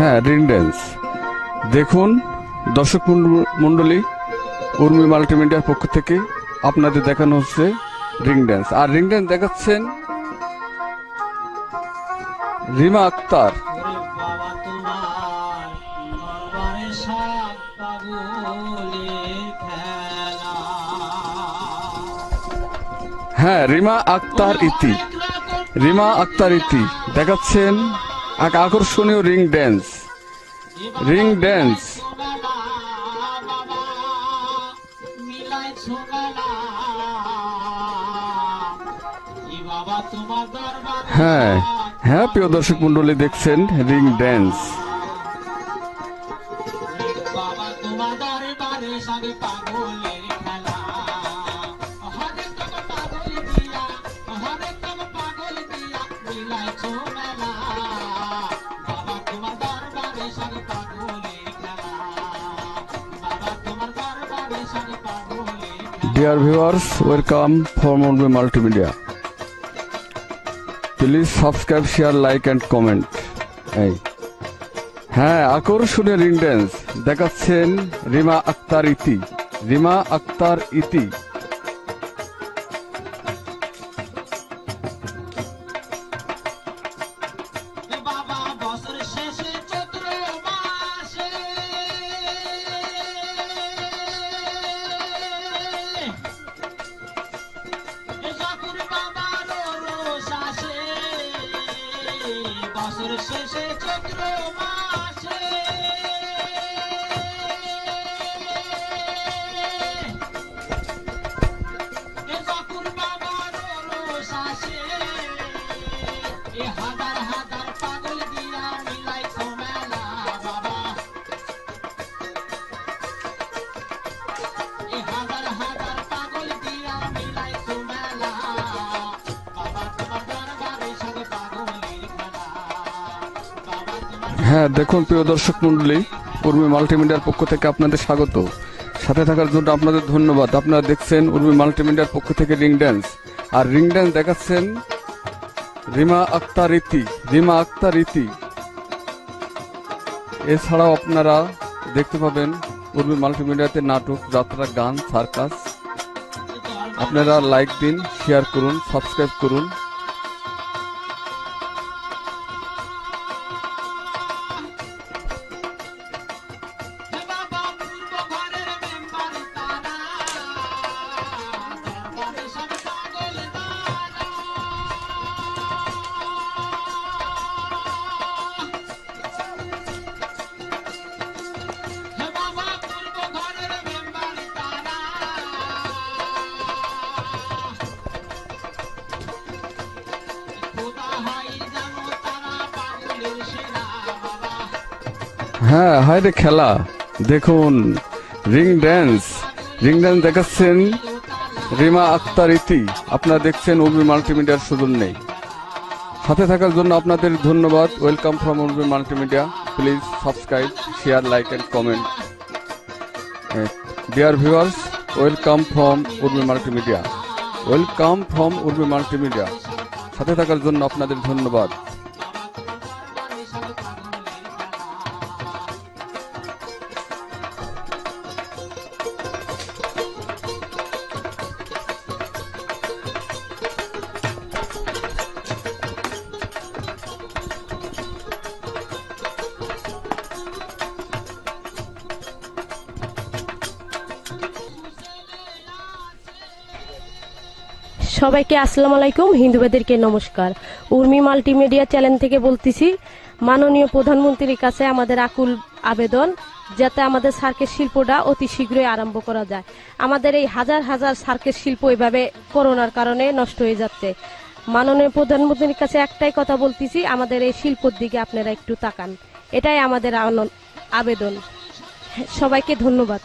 হ্যাঁ ring dance দেখুন, দর্শক মণ্ডলী উর্মি মাল্টিমিডিয়ার পক্ষ থেকে আপনাদের দেখানো হচ্ছে রিং ড্যান্স আর রিং ড্যান্স দেখাচ্ছেন রিমা আক্তার। হ্যাঁ রিমা আক্তার ইতি। রিমা আক্তার ইতি। দেখাচ্ছেন এক আকর্ষণীয় রিং ড্যান্স। Ring dance. হ্যাঁ হ্যাঁ প্রিয় দর্শক মন্ডলী দেখছেন রিং ড্যান্স। পাগলের viewers, dear viewers welcome Multimedia. Please subscribe share like and comment এই। হ্যাঁ আকর্ষণীয় রিং ড্যান্স দেখাচ্ছেন রিমা আক্তার ইতি। রিমা আক্তার ইতি। বছর শেষে চৈত্র মাসে হাজার হাজার পাগল দিয়া মিলাই মেলা বাবা। হাজার হাজার হ্যাঁ দেখুন, প্রিয় দর্শক মণ্ডলী, উর্মি মাল্টিমিডিয়ার পক্ষ থেকে আপনাদের স্বাগত। সাথে থাকার জন্য আপনাদের ধন্যবাদ। আপনারা দেখছেন উর্মি মাল্টিমিডিয়ার পক্ষ থেকে রিং ড্যান্স। আর রিং ড্যান্স দেখাচ্ছেন রিমা আক্তার ইতি রিমা আক্তার ইতি এছাড়াও আপনারা দেখতে পাবেন উর্মি মাল্টিমিডিয়াতে নাটক, যাত্রা, গান, সার্কাস। আপনারা লাইক দিন শেয়ার করুন সাবস্ক্রাইব করুন। হ্যাঁ হায় রে খেলা। দেখুন রিং ড্যান্স রিং ড্যান্স দেখাচ্ছেন রিমা আক্তার ইতি। আপনারা দেখছেন উর্মি মাল্টিমিডিয়ার সুযোগ নেই। সাথে থাকার জন্য আপনাদের ধন্যবাদ। Welcome from Urmi multimedia please subscribe share like and comment dear viewers welcome from Urmi multimedia welcome from Urmi multimedia সাথে থাকার জন্য আপনাদের ধন্যবাদ। সবাইকে আসসালামু আলাইকুম, হিন্দুবাদেরকে নমস্কার। উর্মি মাল্টিমিডিয়া চ্যানেল থেকে বলতেছি, মাননীয় প্রধানমন্ত্রীর কাছে আমাদের আকুল আবেদন, যাতে আমাদের সার্কের শিল্পটা অতি শীঘ্রই আরম্ভ করা যায়। আমাদের এই হাজার হাজার সার্কের শিল্প এভাবে করোনার কারণে নষ্ট হয়ে যাচ্ছে। মাননীয় প্রধানমন্ত্রীর কাছে একটাই কথা বলতেছি, আমাদের এই শিল্পর দিকে আপনারা একটু তাকান। এটাই আমাদের আবেদন। সবাইকে ধন্যবাদ।